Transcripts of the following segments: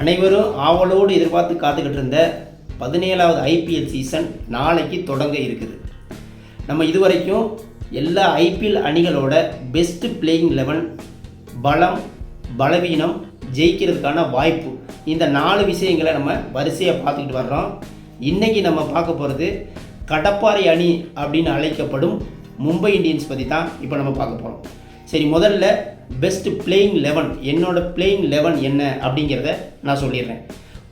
அனைவரும் ஆவலோடு எதிர்பார்த்து காத்துக்கிட்டு இருந்த பதினேழாவது ஐபிஎல் சீசன் நாளைக்கு தொடங்க இருக்குது. நம்ம இதுவரைக்கும் எல்லா ஐபிஎல் அணிகளோட பெஸ்ட் பிளேயிங் லெவன் பலம் பலவீனம் ஜெயிக்கிறதுக்கான வாய்ப்பு. இந்த நாலு விஷயங்களை நம்ம வரிசையாக பார்த்துக்கிட்டு வர்றோம். இன்றைக்கி நம்ம பார்க்க போகிறது கடப்பாறை அணி அப்படின்னு அழைக்கப்படும் மும்பை இந்தியன்ஸ் பற்றி தான் இப்போ நம்ம பார்க்க போகிறோம் சரி முதல்ல பெஸ்ட் பிளேயிங் லெவன் என்னோட பிளேயிங் லெவன் என்ன அப்படிங்கிறத நான் சொல்லிடுறேன்.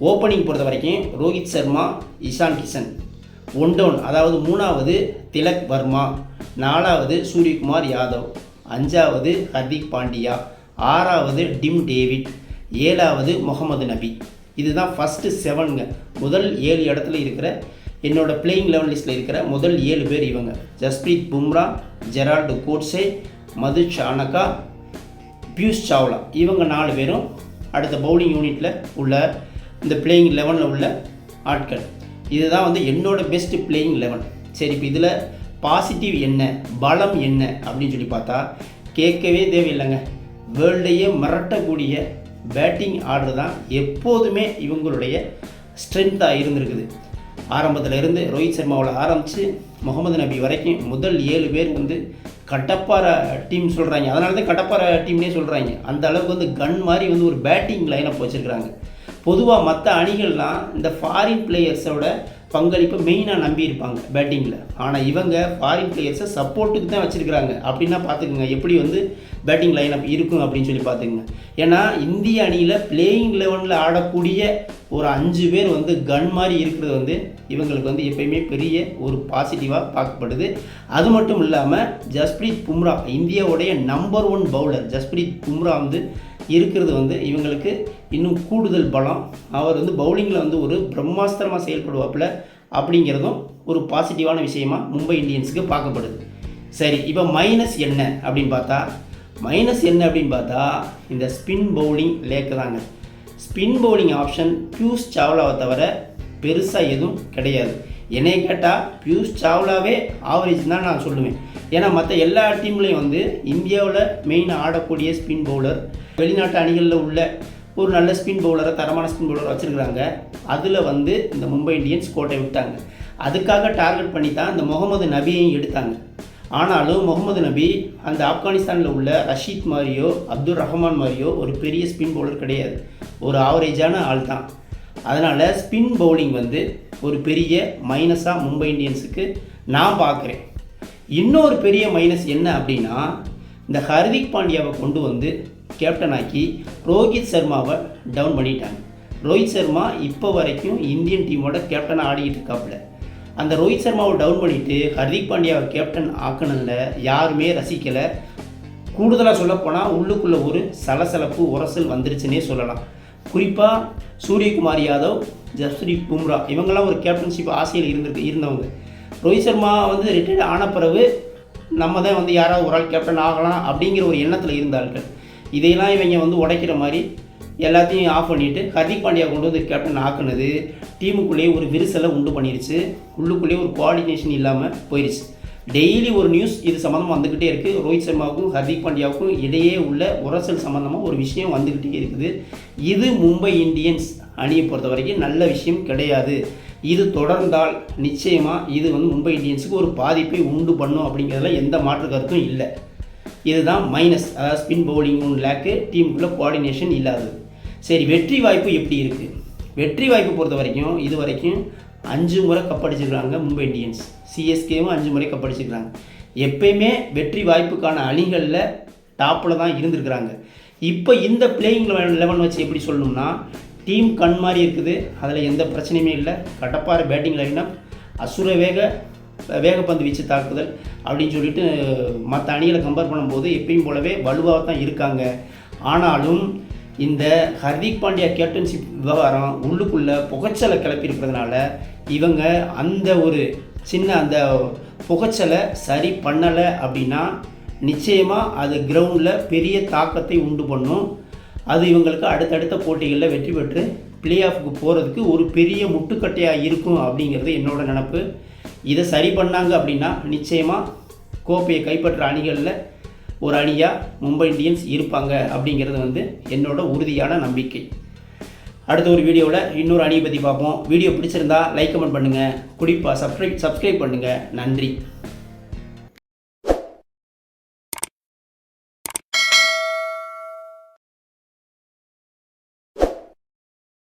ஓப்பனிங் பொறுத்த வரைக்கும் ரோஹித் சர்மா இஷான் கிஷன். ஒன் டவுன் அதாவது மூணாவது திலக் வர்மா. நாலாவது சூரியகுமார் யாதவ். அஞ்சாவது ஹர்திக் பாண்டியா. ஆறாவது டிம் டேவிட். ஏழாவது முகமது நபி. இதுதான் ஃபஸ்ட்டு செவனுங்க முதல் ஏழு இடத்துல இருக்கிற என்னோட பிளேயிங் லெவன் லிஸ்ட்டில் இருக்கிற முதல் ஏழு பேர் இவங்க. Jasprit Bumrah Gerald Coetzee Madushanka Piyush Chawla. இவங்க நாலு பேரும் அடுத்த பவுலிங் யூனிட்டில் உள்ள இந்த பிளேயிங் லெவனில் உள்ள ஆட்கள். இதுதான் வந்து என்னோடய பெஸ்ட் பிளேயிங் லெவன் சரி இப்போ இதில் பாசிட்டிவ் என்ன பலம் என்ன அப்படின்னு சொல்லி பார்த்தா கேட்கவே தேவையில்லைங்க. வேர்ல்டையே மிரட்டக்கூடிய பேட்டிங் ஆர்டர் தான் எப்போதுமே இவங்களுடைய ஸ்ட்ரென்த்தாக இருந்திருக்குது. ஆரம்பத்தில் இருந்து ரோஹித் சர்மாவில் ஆரம்பித்து முகமது நபி வரைக்கும் முதல் ஏழு பேர் வந்து கட்டப்பாறை டீம் சொல்கிறாங்க அதனால தான் கட்டப்பாறை டீம்னே சொல்கிறாங்க அந்த அளவுக்கு வந்து கன் மாதிரி வந்து ஒரு பேட்டிங் லைனப் வச்சுருக்கிறாங்க. பொதுவாக மற்ற அணிகள்லாம் இந்த ஃபாரின் பிளேயர்ஸோட பங்களிப்பை மெயினாக நம்பியிருப்பாங்க பேட்டிங்கில் ஆனால் இவங்க ஃபாரின் பிளேயர்ஸை சப்போர்ட்டுக்கு தான் வச்சுருக்கிறாங்க. அப்படின்னா பார்த்துக்குங்க எப்படி வந்து பேட்டிங் லைன் அப் இருக்கும் அப்படின்னு சொல்லி பார்த்துக்குங்க. ஏன்னா இந்திய அணியில் பிளேயிங் லெவனில் ஆடக்கூடிய ஒரு அஞ்சு பேர் வந்து கன் மாதிரி இருக்கிறது வந்து இவங்களுக்கு வந்து எப்பயுமே பெரிய ஒரு பாசிட்டிவாக பார்க்கப்படுது. அது மட்டும் இல்லாமல் ஜஸ்பிரீத் பும்ரா இந்தியாவுடைய number one bowler Jasprit Bumrah வந்து இருக்கிறது வந்து இவங்களுக்கு இன்னும் கூடுதல் பலம். அவர் வந்து பவுலிங்கில் வந்து ஒரு பிரம்மாஸ்திரமாக செயல்படுவாப்புல அப்படிங்கிறதும் ஒரு பாசிட்டிவான விஷயமா மும்பை இந்தியன்ஸுக்கு பார்க்கப்படுது. சரி இப்போ மைனஸ் என்ன அப்படின்னு பார்த்தா மைனஸ் என்ன அப்படின்னு பார்த்தா இந்த ஸ்பின் பவுலிங் லேக்கு தாங்க. ஸ்பின் பவுலிங் ஆப்ஷன் பியூஸ் சாவ்லாவை தவிர பெருசாக எதுவும் கிடையாது. என்னை கேட்டால் பியூஸ் சாவ்லாவே ஆவரேஜ் தான் நான் சொல்லுவேன். ஏன்னா மற்ற எல்லா டீம்லேயும் வந்து இந்தியாவில் மெயின் ஆடக்கூடிய ஸ்பின் பவுலர் வெளிநாட்டு அணிகளில் உள்ள ஒரு நல்ல ஸ்பின் பவுலரை தரமான ஸ்பின் பவுலரை வச்சுருக்கிறாங்க. அதில் வந்து இந்த மும்பை இந்தியன்ஸ் கோட்டை விட்டாங்க. அதுக்காக டார்கெட் பண்ணி தான் இந்த முகமது நபியையும் எடுத்தாங்க. ஆனாலும் முகமது நபி அந்த ஆப்கானிஸ்தானில் உள்ள ரஷீத் மாதிரியோ அப்துல் ரஹ்மான் மாதிரியோ ஒரு பெரிய ஸ்பின் பவுலர் கிடையாது. ஒரு ஆவரேஜான ஆள் தான் அதனால் ஸ்பின் பவுலிங் வந்து ஒரு பெரிய மைனஸாக மும்பை இந்தியன்ஸுக்கு நான் பார்க்குறேன் இன்னொரு பெரிய மைனஸ் என்ன அப்படின்னா இந்த ஹர்திக் பாண்டியாவை கொண்டு வந்து கேப்டன் ஆக்கி ரோஹித் சர்மாவை டவுன் பண்ணிட்டாங்க. ரோஹித் சர்மா இப்போ வரைக்கும் இந்தியன் டீமோட கேப்டனாக ஆடிக்கிட்டு இருக்காப்புல. அந்த ரோஹித் சர்மாவை டவுன் பண்ணிவிட்டு ஹர்திக் பாண்டியாவை கேப்டன் ஆக்கணும்ல யாருமே ரசிக்கலை. கூடுதலாக சொல்லப்போனால் உள்ளுக்குள்ளே ஒரு சலசலப்பு உரசல் வந்துருச்சுன்னே சொல்லலாம். குறிப்பாக சூரியகுமார் யாதவ் ஜஸ்பிரீத் பும்ரா இவங்கெல்லாம் ஒரு கேப்டன்ஷிப் ஆசையில் இருந்திருக்கு இருந்தவங்க. ரோஹித் சர்மா வந்து ரிட்டையர்ட் ஆன பிறகு நம்ம தான் வந்து யாராவது ஒரு ஆள் கேப்டன் ஆகலாம் அப்படிங்கிற ஒரு எண்ணத்தில் இருந்தார்கள் இதையெல்லாம் இவங்க வந்து உடைக்கிற மாதிரி எல்லாத்தையும் ஆஃப் பண்ணிவிட்டு ஹர்திக் பாண்டியா கொண்டு வந்து கேப்டன் ஆக்குனது டீமுக்குள்ளேயே ஒரு விரிசலை உண்டு பண்ணிடுச்சு உள்ளுக்குள்ளேயே ஒரு கோஆர்டினேஷன் இல்லாமல் போயிடுச்சு டெய்லி ஒரு நியூஸ் இது சம்மந்தமாக வந்துக்கிட்டே இருக்குது ரோஹித் சர்மாவுக்கும் ஹர்திக் பாண்டியாவுக்கும் இடையே உள்ள உரசல் சம்மந்தமாக ஒரு விஷயம் வந்துக்கிட்டே இருக்குது. இது மும்பை இந்தியன்ஸ் அணியை பொறுத்த வரைக்கும் நல்ல விஷயம் கிடையாது. இது தொடர்ந்தால் நிச்சயமாக இது வந்து மும்பை இந்தியன்ஸுக்கு ஒரு பாதிப்பை உண்டு பண்ணும் அப்படிங்கிறதுல எந்த மாற்று கருத்தும் இல்லை. இதுதான் மைனஸ் அதாவது ஸ்பின் பவுலிங் ஒன்று லேக்கு டீமுக்குள்ளே கோஆர்டினேஷன் இல்லாதது. சரி வெற்றி வாய்ப்பு எப்படி இருக்குது வெற்றி வாய்ப்பு பொறுத்த வரைக்கும் இது வரைக்கும் அஞ்சு முறை கப்படிச்சிருக்காங்க மும்பை இந்தியன்ஸ். சிஎஸ்கேவும் அஞ்சு முறை கப்படிச்சிருக்காங்க எப்பயுமே வெற்றி வாய்ப்புக்கான அணிகளில் டாப்பில் தான் இருந்திருக்கிறாங்க. இப்போ இந்த பிளேயிங் லெவன் வச்சு எப்படி சொல்லணும்னா டீம் கண் மாதிரி இருக்குது. அதில் எந்த பிரச்சனையுமே இல்லை. கடப்பாறை பேட்டிங் லைனப் அசுர வேக வேகப்பந்து வீச்சு தாக்குதல். அப்படின்னு சொல்லிட்டு மற்ற அணிகளை கம்பேர் பண்ணும்போது எப்பயும் போலவே வலுவாக தான் இருக்காங்க. ஆனாலும் இந்த ஹர்திக் பாண்டியா கேப்டன்ஷிப் விவகாரம் உள்ளுக்குள்ளே புகைச்சலை கிளப்பியிருப்பதுனால இவங்க அந்த ஒரு சின்ன அந்த புகைச்சலை சரி பண்ணலை அப்படின்னா நிச்சயமாக அது கிரவுண்டில் பெரிய தாக்கத்தை உண்டு பண்ணும். அது இவங்களுக்கு அடுத்தடுத்த போட்டிகளில் வெற்றி பெற்று பிளே ஆஃப்க்கு போகிறதுக்கு ஒரு பெரிய முட்டுக்கட்டையாக இருக்கும் அப்படிங்கிறது என்னோட நினப்பு. இதை சரி பண்ணாங்க அப்படின்னா நிச்சயமாக கோப்பையை கைப்பற்ற அணிகளில் ஒரு அணியாக மும்பை இந்தியன்ஸ் இருப்பாங்க அப்படிங்கிறது வந்து என்னோட உறுதியான நம்பிக்கை. அடுத்த ஒரு வீடியோவில் இன்னொரு அணியை பற்றி பார்ப்போம். வீடியோ பிடிச்சிருந்தா லைக் கமெண்ட் பண்ணுங்கள் குறிப்பாக சப்ஸ்கிரைப் சப்ஸ்கிரைப் பண்ணுங்கள் நன்றி.